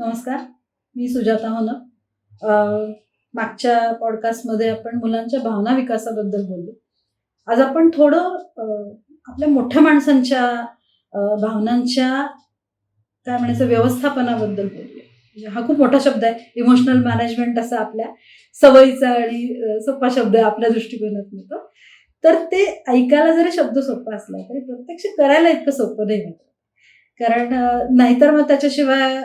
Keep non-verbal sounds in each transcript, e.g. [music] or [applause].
नमस्कार मी सुजाता होनप मागच्या पॉडकास्टमध्ये आपण मुलांच्या भावना विकासाबद्दल बोललो. आज आपण थोडं आपल्या मोठ्या माणसांच्या भावनांच्या काय म्हणायचं व्यवस्थापनाबद्दल बोलूया. म्हणजे हा खूप मोठा शब्द आहे. इमोशनल मॅनेजमेंट असा आपल्या सवयीचा आणि सोपा शब्द आहे आपल्या दृष्टिकोनात तो तर ते ऐकायला जरी शब्द सोपा असला तरी प्रत्यक्ष करायला इतकं सोपं नाही होतं कारण नाहीतर मग त्याच्याशिवाय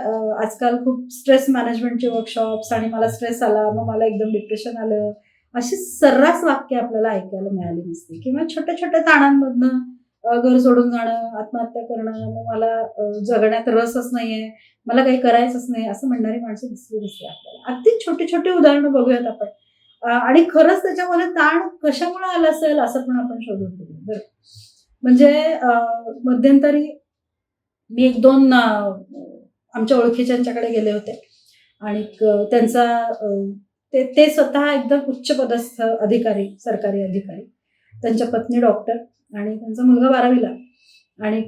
आजकाल खूप स्ट्रेस मॅनेजमेंटचे वर्कशॉप्स आणि मला स्ट्रेस आला मग मला एकदम डिप्रेशन आलं. अशी सर्रास वाक्य आपल्याला ऐकायला मिळाली नसते. किंवा छोट्या छोट्या ताणांमधनं घर सोडून जाणं आत्महत्या करणं मग मला जगण्यात रसच नाहीये मला काही करायचंच नाही असं म्हणणारी माणसं दिसली दिसते आपल्याला. अगदी छोटे छोटे उदाहरणं बघूयात आपण. आणि खरंच त्याच्यामध्ये ताण कशामुळे आला असेल असं पण आपण शोधून बरं. म्हणजे मध्यंतरी मी एक दोन आमच्या ओळखीच्यांच्याकडे गेले होते. आणि त्यांचा ते ते स्वतः एकदम उच्च पदस्थ अधिकारी सरकारी अधिकारी. त्यांच्या पत्नी डॉक्टर आणि त्यांचा मुलगा बारावीला. आणि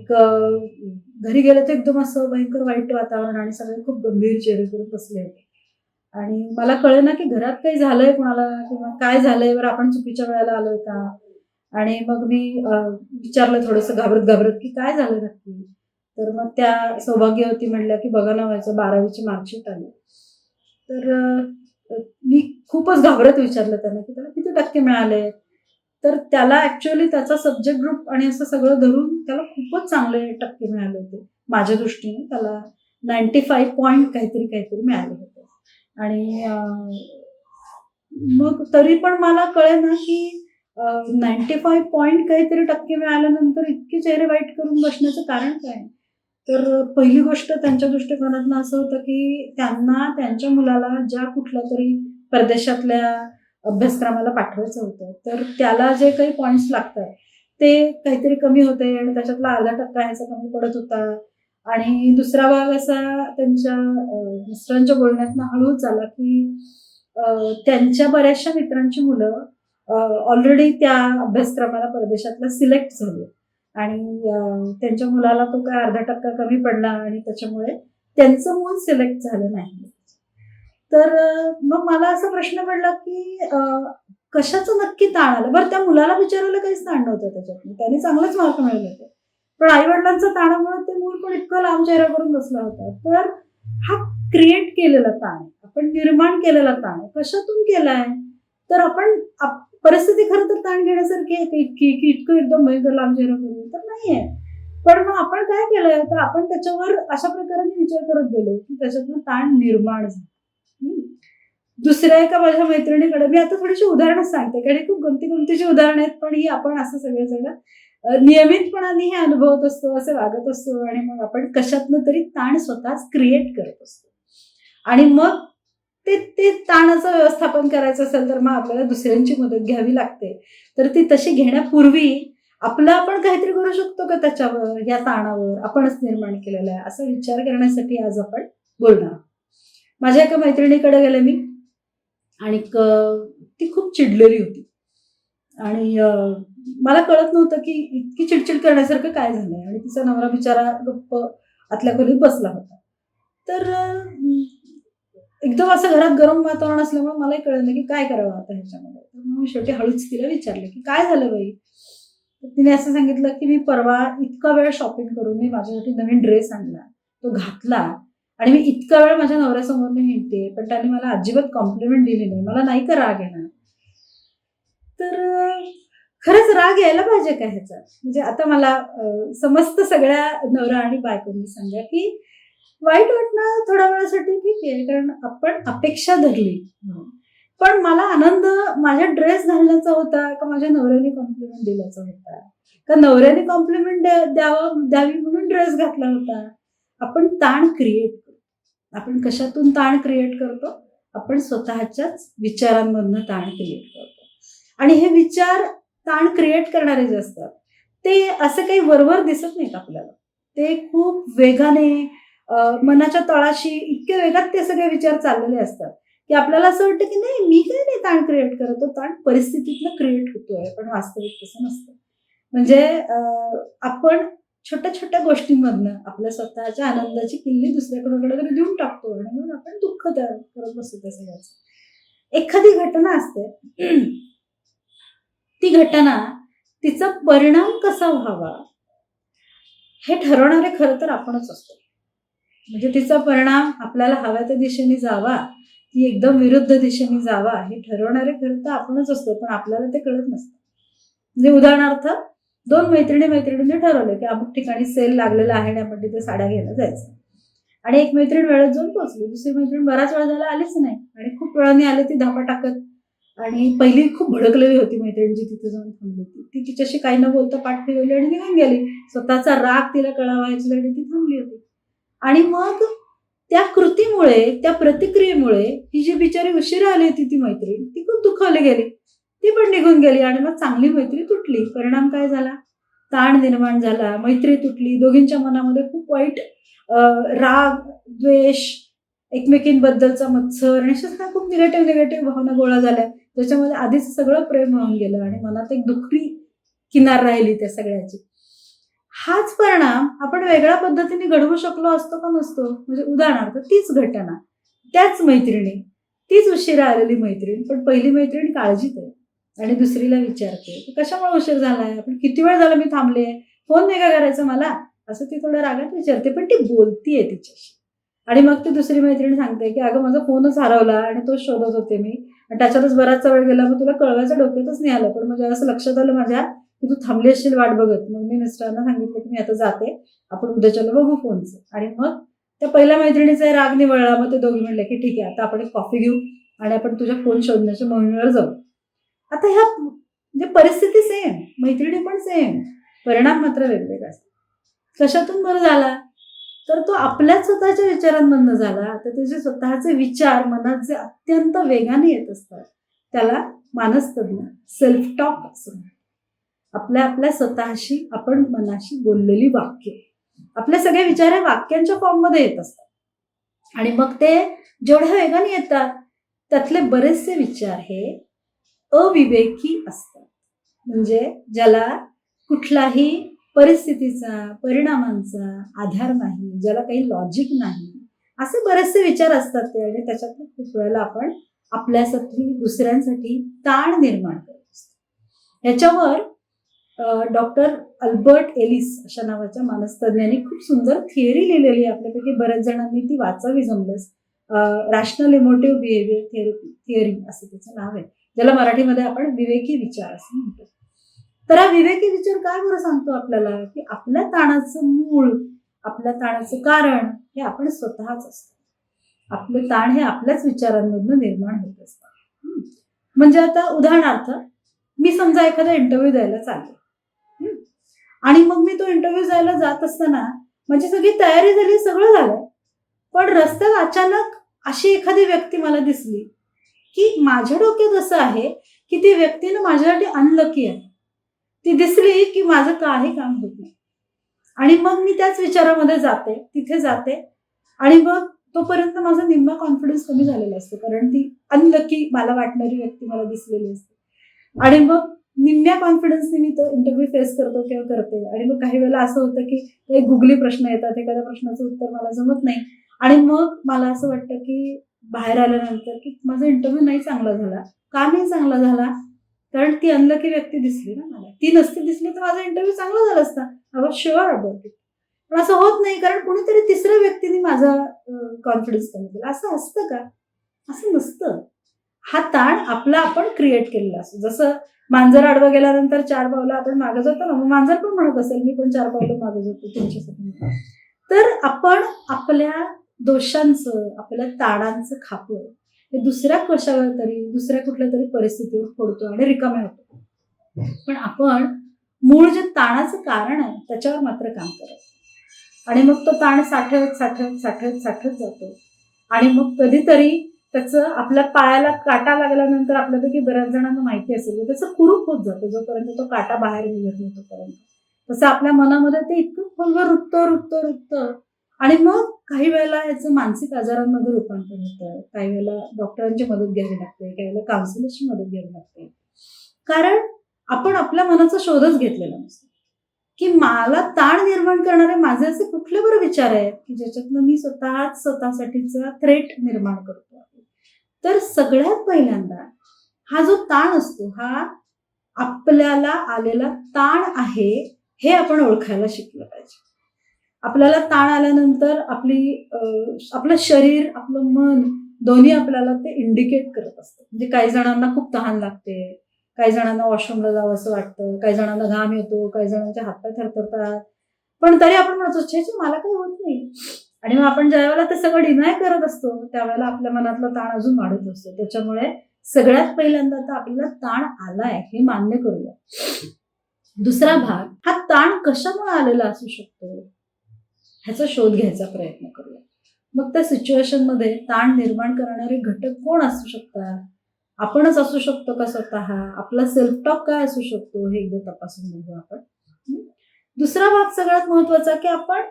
घरी गेले तर एकदम असं भयंकर वाईट वातावरण आणि सगळे खूप गंभीर चेहरे करून बसले होते. आणि मला कळे ना की घरात काही झालंय कोणाला किंवा काय झालंय बरं आपण चुकीच्या वेळेला आलोय का? आणि मग मी विचारलं थोडंसं घाबरत घाबरत की काय झालं नक्की? तर मग त्या सौभाग्यवती म्हटल्या की बघा ना व्हायचं बारावीची मार्कशीट आली. तर मी खूपच घाबरत विचारलं त्यांना की त्याला किती टक्के मिळाले? तर त्याला ऍक्च्युअली त्याचा सब्जेक्ट ग्रुप आणि असं सगळं धरून त्याला खूपच चांगले टक्के मिळाले होते. माझ्या दृष्टीने त्याला नाईन्टी फाईव्ह पॉईंट काहीतरी काहीतरी मिळाले होते. आणि मग तरी पण मला कळे ना की नाईन्टी फाईव्ह पॉईंट काहीतरी टक्के मिळाल्यानंतर इतके चेहरे वाईट करून बसण्याचं कारण काय? तर पहिली गोष्ट त्यांच्या दृष्टिकोनातनं असं होतं की त्यांना त्यांच्या मुलाला ज्या कुठल्या तरी परदेशातल्या अभ्यासक्रमाला पाठवायचं होतं तर त्याला जे काही पॉईंट्स लागतात ते काहीतरी कमी होते आणि त्याच्यातला अर्धा टक्का ह्याचा कमी पडत होता. आणि दुसरा भाग असा त्यांच्या मिस्टरांच्या बोलण्यातनं हळूच आला की त्यांच्या बऱ्याचशा मित्रांची मुलं ऑलरेडी त्या अभ्यासक्रमाला परदेशातला सिलेक्ट झाले. आणि त्यांच्या मुलाला तो काय अर्धा टक्का कमी पडला आणि त्याच्यामुळे त्यांचं मूल सिलेक्ट झालं नाही. तर मग मला असा प्रश्न पडला की कशाचं नक्की ताण आलं? बरं त्या मुलाला विचारायला काहीच ताण नव्हतं त्याच्यातून. त्यांनी चांगलेच मार्क मिळवले होते. पण आईवडिलांचा ताणामुळे ते मूल पण इतकं लांब चेहरा करून बसला होता. तर हा क्रिएट केलेला ताण आहे. आपण निर्माण केलेला ताण कशातून केलाय? तर आपण परिस्थिती खरं तर ताण घेण्यासारखी आहे इतकी की इतकं एकदम भयंकर लांब चेहरा करून तर नाहीये. पण मग आपण काय केलंय तर आपण त्याच्यावर अशा प्रकारे विचार करत गेलो की त्याच्यातनं ताण निर्माण झाला. दुसऱ्या एका माझ्या मैत्रिणीकडे मी आता थोडीशी उदाहरणं सांगते कारण खूप गमती गमतीची उदाहरणं आहेत पण ही आपण असं सगळेजण सगळं नियमितपणाने हे अनुभवत असतो असे वागत असतो आणि मग आपण कशातनं तरी ताण स्वतःच क्रिएट करत असतो. आणि मग ते ते ताणाचं व्यवस्थापन करायचं असेल तर मग आपल्याला दुसऱ्यांची मदत घ्यावी लागते. तर ती तशी घेण्यापूर्वी आपलं आपण काहीतरी करू शकतो का त्याच्यावर या ताणावर? आपणच निर्माण केलेलं आहे. असा विचार करण्यासाठी आज आपण बोलणार माझ्या एका मैत्रिणीकडे गेले मी आणि ती खूप चिडलेली होती. आणि मला कळत नव्हतं की इतकी चिडचिड करण्यासारखं काय झालंय. आणि तिचा नवरा बिचारा गप्प आतल्या खोलीत बसला होता. तर एकदम असं घरात गरम वातावरण असल्यामुळे मलाही कळलं की काय करावं आता ह्याच्यामध्ये. तर मग मी शेवटी हळूच तिला विचारलं की काय झालं बाई? तिने असं सांगितलं की मी परवा इतका वेळ शॉपिंग करून मी माझ्यासाठी नवीन ड्रेस आणला तो घातला आणि मी इतका वेळ माझ्या नवऱ्यासमोर मी हिंडते पण त्याने मला अजिबात कॉम्प्लिमेंट दिली नाही मला नाही का राग येणार? तर खरंच राग यायला पाहिजे का ह्याचा? म्हणजे आता मला समस्त सगळ्या नवरा आणि बायकोंनी सांगा की वाईट वाटणं थोड्या वेळासाठी ठीक आहे कारण आपण अपेक्षा धरली. पण मला आनंद माझ्या ड्रेस घालण्याचा होता का माझ्या नवऱ्याने कॉम्प्लिमेंट दिल्याचा होता? का नवऱ्याने कॉम्प्लिमेंट द्यावा द्यावी म्हणून ड्रेस घातला होता? आपण ताण क्रिएट करतो. आपण कशातून ताण क्रिएट करतो? आपण स्वतःच्याच विचारांमधनं ताण क्रिएट करतो. आणि हे विचार ताण क्रिएट करणारे जे असतात ते असं काही वरवर दिसत नाहीत आपल्याला. ते खूप वेगाने मनाच्या तळाशी इतके वेगात ते सगळे विचार चाललेले असतात की आपल्याला असं वाटतं की नाही मी काय नाही ताण क्रिएट करत तो ताण परिस्थितीतनं क्रिएट होतोय. पण वास्तविक तसं नसतं. म्हणजे आपण छोट्या छोट्या गोष्टींमधनं आपल्या स्वतःच्या आनंदाची किल्ली दुसऱ्याकडे तरी देऊन टाकतो आणि म्हणून आपण दुःख तयार करत बसतो त्या सगळ्याचं. एखादी घटना असते. [clears throat] ती घटना तिचा परिणाम कसा व्हावा हे ठरवणारे खरं तर आपणच असतो. म्हणजे तिचा परिणाम आपल्याला हव्या त्या दिशेने जावा की एकदम विरुद्ध दिशेने जावा हे ठरवणारे खरं तर आपणच असतो पण आपल्याला ते कळत नसतं. म्हणजे उदाहरणार्थ दोन मैत्रिणी मैत्रिणींनी ठरवलं की अमुक ठिकाणी सेल लागलेला आहे आणि आपण तिथे साड्या घ्यायला जायचं. आणि एक मैत्रीण वेळेत जाऊन पोहोचली दुसरी मैत्रीण बराच वेळ झाला आलीच नाही. आणि खूप वेळाने आले ती धापा टाकत. आणि पहिली खूप भडकलेली होती मैत्रीण जी तिथे जाऊन थांबली होती. ती तिच्याशी काही न बोलता पाठ फिरवली आणि निघून गेली. स्वतःचा राग तिला कळावा याच्यासाठी ती थांबली होती. आणि मग त्या कृतीमुळे त्या प्रतिक्रियेमुळे ही जी बिचारी उशिरा आली होती ती मैत्रीण ती खूप दुखावली गेली. ती पण निघून गेली आणि मग चांगली मैत्री तुटली. परिणाम काय झाला? ताण निर्माण झाला मैत्री तुटली. दोघींच्या मनामध्ये खूप वाईट राग द्वेष एकमेकींबद्दलचा मत्सर आणि अशा सगळ्या खूप निगेटिव्ह निगेटिव्ह भावना गोळा झाल्या. त्याच्यामध्ये आधीच सगळं प्रेम होऊन गेलं आणि मनात एक दुखरी किनार राहिली त्या सगळ्याची. हाच परिणाम आपण वेगळ्या पद्धतीने घडवू शकलो असतो का नसतो? म्हणजे उदाहरणार्थ तीच घटना त्याच मैत्रिणी तीच उशिरा आलेली मैत्रीण पण पहिली मैत्रीण काळजीत आहे. आणि दुसरीला विचारते कशामुळे उशीर झालाय? पण किती वेळ झाला मी थांबले? फोन नाही का करायचा मला? असं ती थोड्या रागात विचारते पण ती बोलतीये तिच्याशी. आणि मग ती दुसरी मैत्रीण सांगते की अगं माझा फोनच हरवला आणि तो शोधत होते मी. आणि त्याच्यातच बराचसा वेळ गेला मग तुला कळवायचं डोक्यातच नाही आलं. पण म्हणजे असं लक्षात आलं माझ्या की तू थांबली असशील वाट बघत. मग मी मिस्टरांना सांगितलं की मी आता जाते. आपण उद्याच्याला बघू फोनचं. आणि मग त्या पहिल्या मैत्रिणीचा राग निवळला. मग ते दोघी म्हणले की ठीक आहे आता आपण एक कॉफी घेऊ आणि आपण तुझ्या फोन शोधण्याच्या मोहिमेवर जाऊ. आता ह्या म्हणजे परिस्थिती सेम मैत्रिणी पण सेम परिणाम मात्र वेगवेगळा असतात. कशातून बरं झाला? तर तो आपल्याच स्वतःच्या विचारांमधनं झाला. तर त्याचे स्वतःचे विचार मनात जे अत्यंत वेगाने येत असतात त्याला मानसतज्ञ सेल्फ टॉक असं म्हणतात. आपल्या आपल्या स्वतःशी आपण मनाशी बोललेली वाक्य. आपल्या सगळे विचार हे वाक्यांच्या फॉर्ममध्ये येत असतात. आणि मग ते जेवढ्या वेगाने येतात त्यातले बरेचसे विचार हे अविवेकी असतात. म्हणजे ज्याला कुठलाही परिस्थितीचा परिणामांचा आधार नाही ज्याला काही लॉजिक नाही असे बरेचसे विचार असतात ते आणि त्याच्यातून खूप वेळेला आपण आपल्यासाठी दुसऱ्यांसाठी ताण निर्माण करत असतो. याच्यावर डॉक्टर अल्बर्ट एलिस अशा नावाच्या मानसतज्ञांनी खूप सुंदर थिअरी लिहिलेली आहे आपल्यापैकी. बऱ्याच जणांनी ती वाचावी जमलंच rational emotive behaviour therapy theory असं त्याचं नाव आहे. ज्याला मराठीमध्ये आपण विवेकी विचार असं म्हणतो. तर हा विवेकी विचार काय बरं सांगतो आपल्याला? की आपल्या ताणाचं मूळ आपल्या ताणाचं कारण हे आपण स्वतःच असतो. आपले ताण हे आपल्याच विचारांमधनं निर्माण होत असतात म्हणजे आता उदाहरणार्थ मी समजा एखादा इंटरव्ह्यू द्यायला चाललो. आणि मग मी तो इंटरव्ह्यू जायला जात असताना माझी सगळी तयारी झाली सगळं झालं. पण रस्त्यात अचानक अशी एखादी व्यक्ती मला दिसली की माझ्या डोक्यात असं आहे की ती व्यक्ती ना माझ्यासाठी अनलकी आहे. ती दिसली की माझं काही काम होत नाही. आणि मग मी त्याच विचारामध्ये जाते तिथे जाते. आणि मग तोपर्यंत माझा निम्मा कॉन्फिडन्स कमी झालेला असतो कारण ती अनलकी मला वाटणारी व्यक्ती मला दिसलेली असते. आणि मग निम्म्या कॉन्फिडन्सने मी तो इंटरव्ह्यू फेस करतो किंवा करते. आणि मग काही वेळेला असं होतं की काही गुगली प्रश्न येतात एखाद्या प्रश्नाचं उत्तर मला जमत नाही. आणि मग मला असं वाटतं की बाहेर आल्यानंतर की माझा इंटरव्ह्यू नाही चांगला झाला. का नाही चांगला झाला? कारण ती अनलकी व्यक्ती दिसली ना मला. ती नसती दिसली तर माझा इंटरव्ह्यू चांगला झाला असता. I was sure about it पण असं होत नाही कारण कोणीतरी तिसऱ्या व्यक्तीने माझा कॉन्फिडन्स कमी केला. असं असतं का? असं नसतं. हा ताण आपला आपण क्रिएट केलेला असतो. जसं मांजर आडवं गेल्यानंतर चार पावलं आपण मागे जातो ना मग मांजर पण म्हणत असेल मी पण चार पावलं मागे जातो तुमच्यासाठी. तर आपण आपल्या दोषांचं आपल्या ताणांचं खापं हे दुसऱ्या कशावर तरी दुसऱ्या कुठल्या तरी परिस्थितीवर फोडतो आणि रिकामे होतो. पण आपण मूळ जे ताणाचं कारण आहे त्याच्यावर मात्र काम करत. आणि मग तो ताण साठवत साठवत साठवत साठवत जातो. आणि मग कधीतरी त्याचं आपल्या पायाला काटा लागल्यानंतर आपल्यापैकी बऱ्याच जणांना माहिती असेल त्याचं कुरूप होत जातं जोपर्यंत तो काटा बाहेर निघत नाही तोपर्यंत. तसं आपल्या मनामध्ये ते इतकं खोलवर रुततं रुततं रुततं. आणि मग काही वेळेला याचं मानसिक आजारांमध्ये रूपांतर होतं. काही वेळेला डॉक्टरांची मदत घ्यावी लागते काही वेळेला काउन्सिलरची मदत घ्यावी लागते. कारण आपण आपल्या मनाचा शोधच घेतलेला नसतो. की मला ताण निर्माण करणारे माझे असे कुठले बरं विचार आहेत की ज्याच्यातनं मी स्वतःच स्वतःसाठीचा थ्रेट निर्माण करतो. तर सगळ्यात पहिल्यांदा हा जो ताण असतो हा आपल्याला आलेला ताण आहे हे आपण ओळखायला शिकलं पाहिजे. आपल्याला ताण आल्यानंतर आपली आपलं शरीर आपलं मन दोन्ही आपल्याला ते इंडिकेट करत असतं. म्हणजे काही जणांना खूप तहान लागते काही जणांना वॉशरूमला जावं असं वाटतं काही जणांना घाम येतो काही जणांच्या हातपाय थरथरतात. पण तरी आपण म्हणतो छे मला काही होत नाही. आणि मग आपण ज्या वेळेला ते सगळं डिनाय करत असतो त्यावेळेला आपल्या मनातला ताण अजून वाढत असतो. त्याच्यामुळे सगळ्यात पहिल्यांदा तर आपल्याला ताण आलाय हे मान्य करूया. दुसरा भाग हा ताण कशामुळे आलेला असू शकतो? ह्याचा शोध घ्यायचा प्रयत्न करूया. मग त्या सिच्युएशनमध्ये ताण निर्माण करणारे घटक कोण असू शकतात? आपणच असू शकतो का स्वतः? आपला सेल्फ टॉक काय असू शकतो? हे एकदा तपासून बघू आपण. दुसरा भाग सगळ्यात महत्त्वाचा की आपण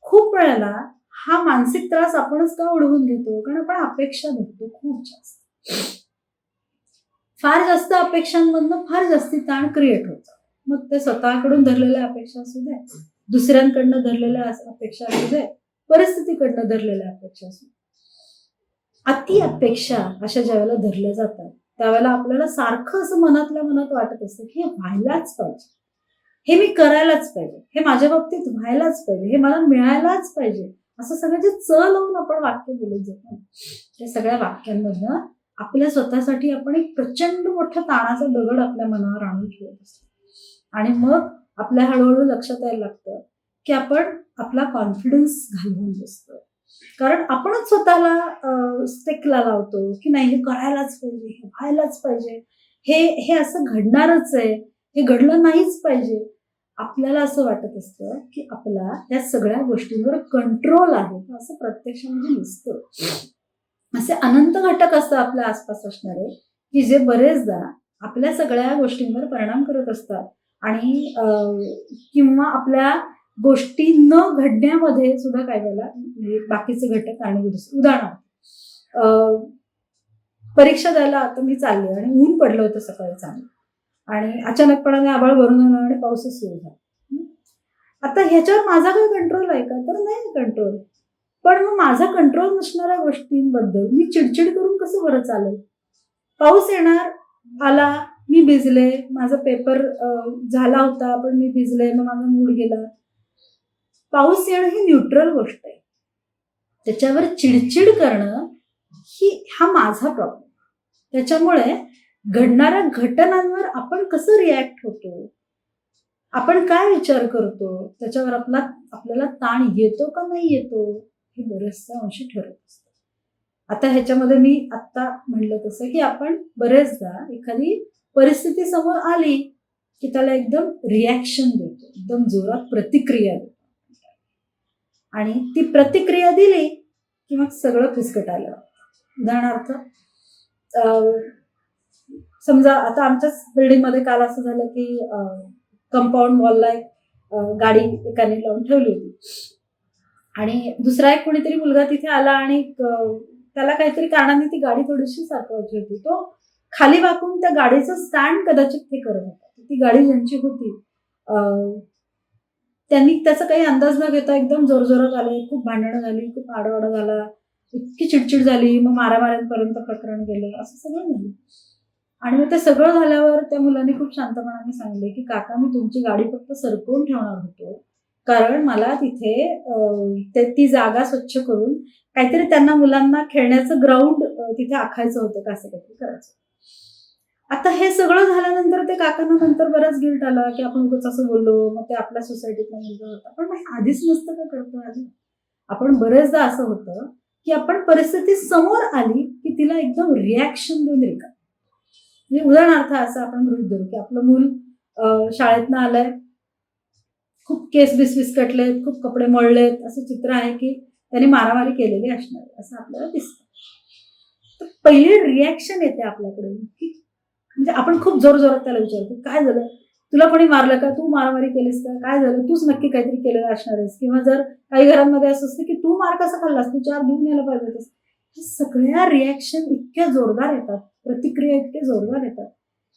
खूप वेळेला हा मानसिक त्रास आपणच का ओढवून घेतो? कारण आपण अपेक्षा धरतो खूप जास्त. फार जास्त अपेक्षांमधनं फार जास्ती ताण क्रिएट होतो मग ते स्वतःकडून धरलेल्या अपेक्षा असू दे दुसऱ्यांकडनं धरलेल्या अपेक्षा असू दे परिस्थितीकडनं धरलेल्या अपेक्षा असू दे. अति अपेक्षा अशा ज्यावेळेला धरल्या जातात त्यावेळेला आपल्याला सारखं असं मनातल्या मनात वाटत असतं की हे व्हायलाच पाहिजे. हे मी करायलाच पाहिजे. हे माझ्या बाबतीत व्हायलाच पाहिजे. हे मला मिळायलाच पाहिजे. असं सगळं जे च लावून आपण वाक्य बोलत जातो ना, त्या सगळ्या वाक्यांमधनं आपल्या स्वतःसाठी आपण एक प्रचंड मोठा ताणाचा दगड आपल्या मनावर आणून ठेवत असतो. आणि मग आपल्या हळूहळू लक्षात यायला लागतं की आपण आपला कॉन्फिडन्स घालवून बसतो कारण आपणच स्वतःला स्टेकला लावतो की नाही हे करायलाच पाहिजे हे व्हायलाच पाहिजे. हे हे असं घडणारच आहे हे घडलं नाहीच पाहिजे. आपल्याला असं वाटत असतं की आपला या सगळ्या गोष्टींवर कंट्रोल आहे. असं प्रत्यक्षामध्ये म्हणजे नसतं. असे अनंत घटक असतात आपल्या आसपास असणारे की जे बरेचदा आपल्या सगळ्या गोष्टींवर परिणाम करत असतात. आणि किंवा आपल्या गोष्टी न घडण्यामध्ये सुद्धा काय वेळेला म्हणजे बाकीचे घटक कारणीभूत असतात. उदाहरणार्थ परीक्षा द्यायला आता मी चालले आणि ऊन पडलं होतं सकाळी चांगलं. आणि अचानकपणाने आभाळ भरून आलं आणि पाऊसच सुरू झाला. आता ह्याच्यावर माझा काही कंट्रोल आहे का? तर नाही कंट्रोल पण मग माझा कंट्रोल नसणाऱ्या गोष्टींबद्दल मी चिडचिड करून कसं बरं चालेल? पाऊस येणार आला मी भिजले माझा पेपर झाला होता पण मी भिजले मग माझा मूड गेला. पाऊस येणं ही न्यूट्रल गोष्ट आहे. त्याच्यावर चिडचिड करणं ही हा माझा प्रॉब्लेम त्याच्यामुळे घडणाऱ्या घटनांवर आपण कसं रिॲक्ट होतो? आपण काय विचार करतो? त्याच्यावर आपला आपल्याला ताण येतो का नाही येतो? हे बरेचसा अंशी ठरत असतं आता ह्याच्यामध्ये मी आत्ता म्हणलं तसं की आपण बरेचदा एखादी परिस्थिती समोर आली की त्याला एकदम रिॲक्शन देतो. एकदम जोरात प्रतिक्रिया देतो. आणि ती प्रतिक्रिया दिली की मग सगळं फिसकटायला आलं उदाहरणार्थ समजा आता आमच्याच बिल्डिंगमध्ये काल असं झालं की कंपाऊंड वॉलला एक गाडी एकाने लावून ठेवली होती. आणि दुसरा एक कोणीतरी मुलगा तिथे आला आणि त्याला काहीतरी कारणाने ती गाडी थोडीशी सारखवायची होती. तो खाली वाकून त्या गाडीचं स्टँड कदाचित ते करत होता. ती गाडी ज्यांची होती त्यांनी त्याचा काही अंदाज न घेता एकदम जोरजोरात आले खूप भांडणं झाली खूप आडावाडा झाला इतकी चिडचिड झाली मग मारामाऱ्यांपर्यंत प्रकरण गेलं असं सगळं झालं. आणि मग ते सगळं झाल्यावर त्या मुलांनी खूप शांतपणाने सांगितले की काका मी तुमची गाडी फक्त सरकवून ठेवणार होतो. कारण मला तिथे ते ती जागा स्वच्छ करून काहीतरी त्यांना मुलांना खेळण्याचं ग्राउंड तिथे आखायचं होतं का असं काहीतरी करायचं. आता हे सगळं झाल्यानंतर ते काकांना नंतर बराच गिल्ट आला की आपण उगाच असं बोललो मग ते आपल्या सोसायटीतला मुलगा होता. पण आधीच नसतं का करतो आधी? आपण बरेचदा असं होतं की आपण परिस्थिती समोर आली की तिला एकदम रिॲक्शन देऊन रिका म्हणजे उदाहरणार्थ असं आपण गृहित धरू की आपलं मूल शाळेतनं आलंय. खूप केस बिस विस्कटलेत खूप कपडे मळलेत. असं चित्र आहे की त्याने मारामारी केलेली असणार असं आपल्याला दिसतं. तर पहिली रिॲक्शन येते आपल्याकडे की म्हणजे आपण खूप जोर जोरात त्याला विचारतो काय झालं? तुला कोणी मारलं का? तू मारामारी केलीस का? काय झालं? तूच नक्की काहीतरी केलेलं असणार आहेस. किंवा जर काही घरांमध्ये असं असतं की तू मार कसा खाल्लास? तू चार घेऊन यायला पाहिजे होतंस. सगळ्या रिॲक्शन इतक्या जोरदार येतात. प्रतिक्रिया इतके जोरदार येतात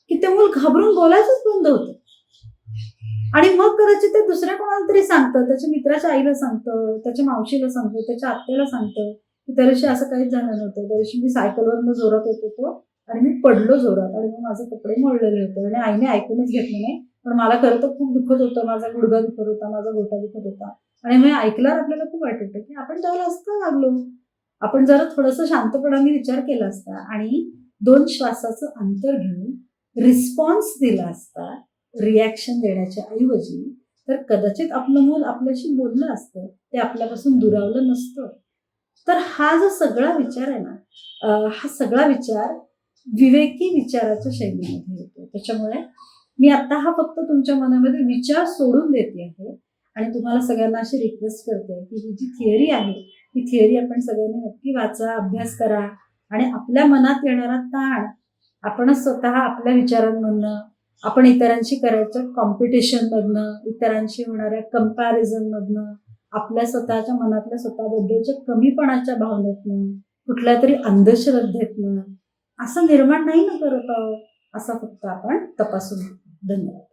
की ते मूल घाबरून बोलायचंच बंद होतं. आणि मग कदाचित ते दुसऱ्या कोणाला तरी सांगतं त्याच्या मित्राच्या आईला सांगतं त्याच्या मावशीला सांगतं त्याच्या आत्याला सांगतं की त्या असं काहीच झालं नव्हतं. त्या दिवशी मी सायकलवरनं जोरात येत होतो आणि मी पडलो जोरात आणि मग माझे कपडे मोडलेले होते आणि आईने ऐकूनच घेतलं नाही. पण मला खरं तर खूप दुखत होतं माझा गुडघा दुखत होता माझा गोटा दुखत होता. आणि मग ऐकल्यावर आपल्याला खूप वाटत होतं की आपण त्याला असतं लागलो? आपण जरा थोडंसं शांतपणाने विचार केला असता आणि दोन श्वासाचं अंतर घेऊन रिस्पॉन्स दिला असता रिॲक्शन देण्याच्या ऐवजी तर कदाचित आपलं मूल आपल्याशी बोललं असतं ते आपल्यापासून दुरावलं नसतं. तर हा जो सगळा विचार आहे ना हा सगळा विचार विवेकी विचाराच्या शैलीमध्ये येतो. त्याच्यामुळे मी आता हा फक्त तुमच्या मनामध्ये विचार सोडून देते आहे आणि तुम्हाला सगळ्यांना अशी रिक्वेस्ट करते की ही जी थिअरी आहे ही थिअरी आपण सगळ्यांनी नक्की वाचा अभ्यास करा. आणि आपल्या मनात येणारा ताण आपणच स्वतः आपल्या विचारांमधनं आपण इतरांशी करायचं कॉम्पिटिशनमधनं इतरांशी होणाऱ्या कम्पॅरिझनमधनं आपल्या स्वतःच्या मनातल्या स्वतःबद्दलच्या कमीपणाच्या भावनेतनं कुठल्या तरी अंधश्रद्धेतनं असं निर्माण नाही ना करत आहोत असं फक्त आपण तपासून घेऊ. धन्यवाद